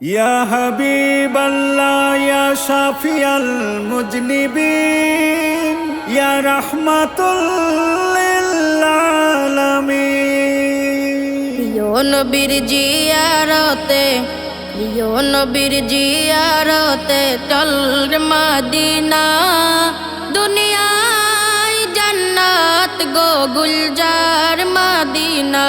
يا حبيب الله يا شافي المذنبين يا رحمة للعالمين প্রিয় নবীর জিয়ারতে প্রিয় নবীর জিয়ারতে চল রে মাদিনা দুনিয়ায় জান্নাত গো গুলজার মাদিনা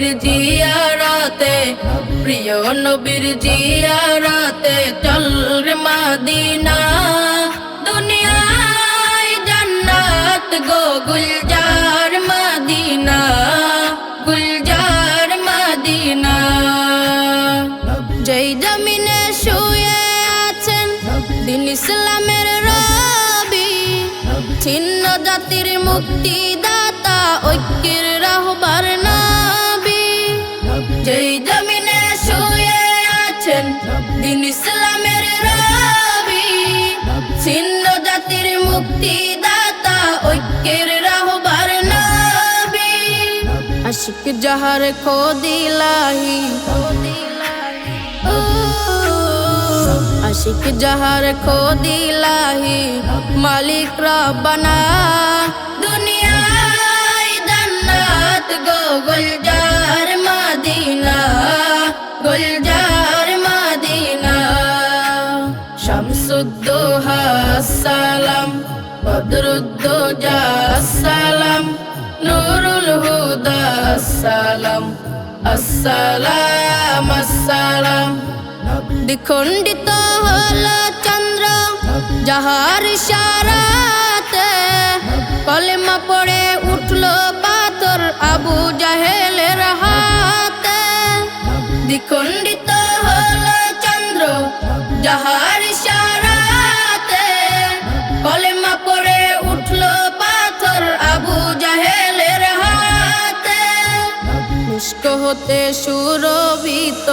নবীর জিয়ারতে, প্রিয় নবীর জিয়ারতে, চল মাদিনা। দুনিয়ায় জান্নাত গো, গুলজার মদিনা গুলজার মদিনা। যেই জমিনে শুয়ে আছেন, দিন ইসলামের রবি, ছিন্ন জাতির মুক্তিদাতা, ঐক্যের রাহবার নবী যেই জমিনে শুয়ে আছেন, দিন ইসলামের রবি। ছিন্ন জাতির মুক্তিদাতা, ঐক্যের রাহবার নবী। আশিক জাহার খোদিলাহি আশিক জাহার খোদিলাহি, মালিক রব্বানা। শামসুদ্দোহা, সালাম। সালাম। হল চন্দ্র, যাহার ইশারাতে কলেমা পড়ে উঠল পাথর আবু জাহেলের হাতে। দ্বিখণ্ডিত হল চন্দ্র, যাহার হতে সুরভিত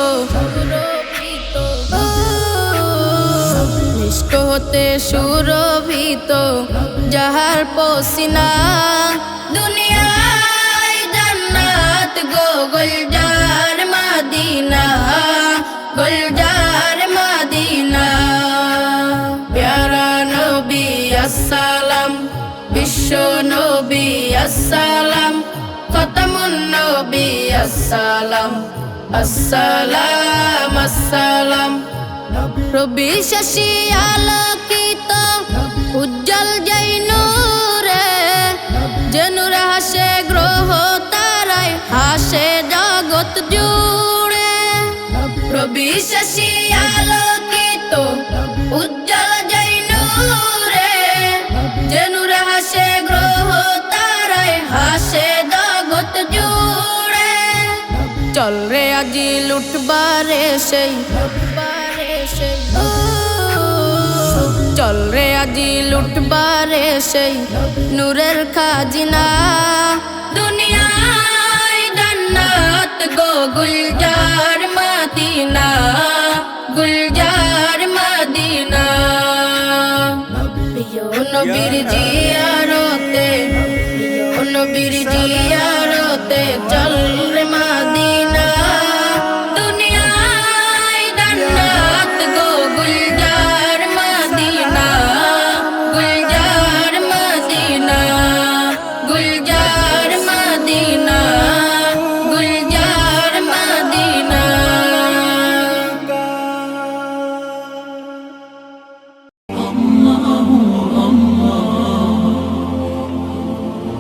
নিষ্ক হতে সুরভিত, যাহার পসিনা দুনিয়ায় জান্নাত গো, গুলজার মাদিনা গুলজার মাদিনা। প্যারা নবী আসসালাম, বিশ্ব নবী আসসালাম। নবী আসসালাম আসসালাম আসসালাম রবি শশী আলোকিত উজ্জ্বল জৈনুরে জনুর হাসে গ্রহ তারাই হাসে জগৎ জুড়ে রবি শশী আলোকিত উজ্জ্বল জৈনুরে জনুর চল রে আজি লুটবারে সেই চল রে আজি লুটবারে সেই, নূরের খাজিনা। দুনিয়ায় জান্নাত গো গুলজার মদিনা গুলজার মদিনা। নবীর জিয়ারতে নবীর জিয়ারতে চল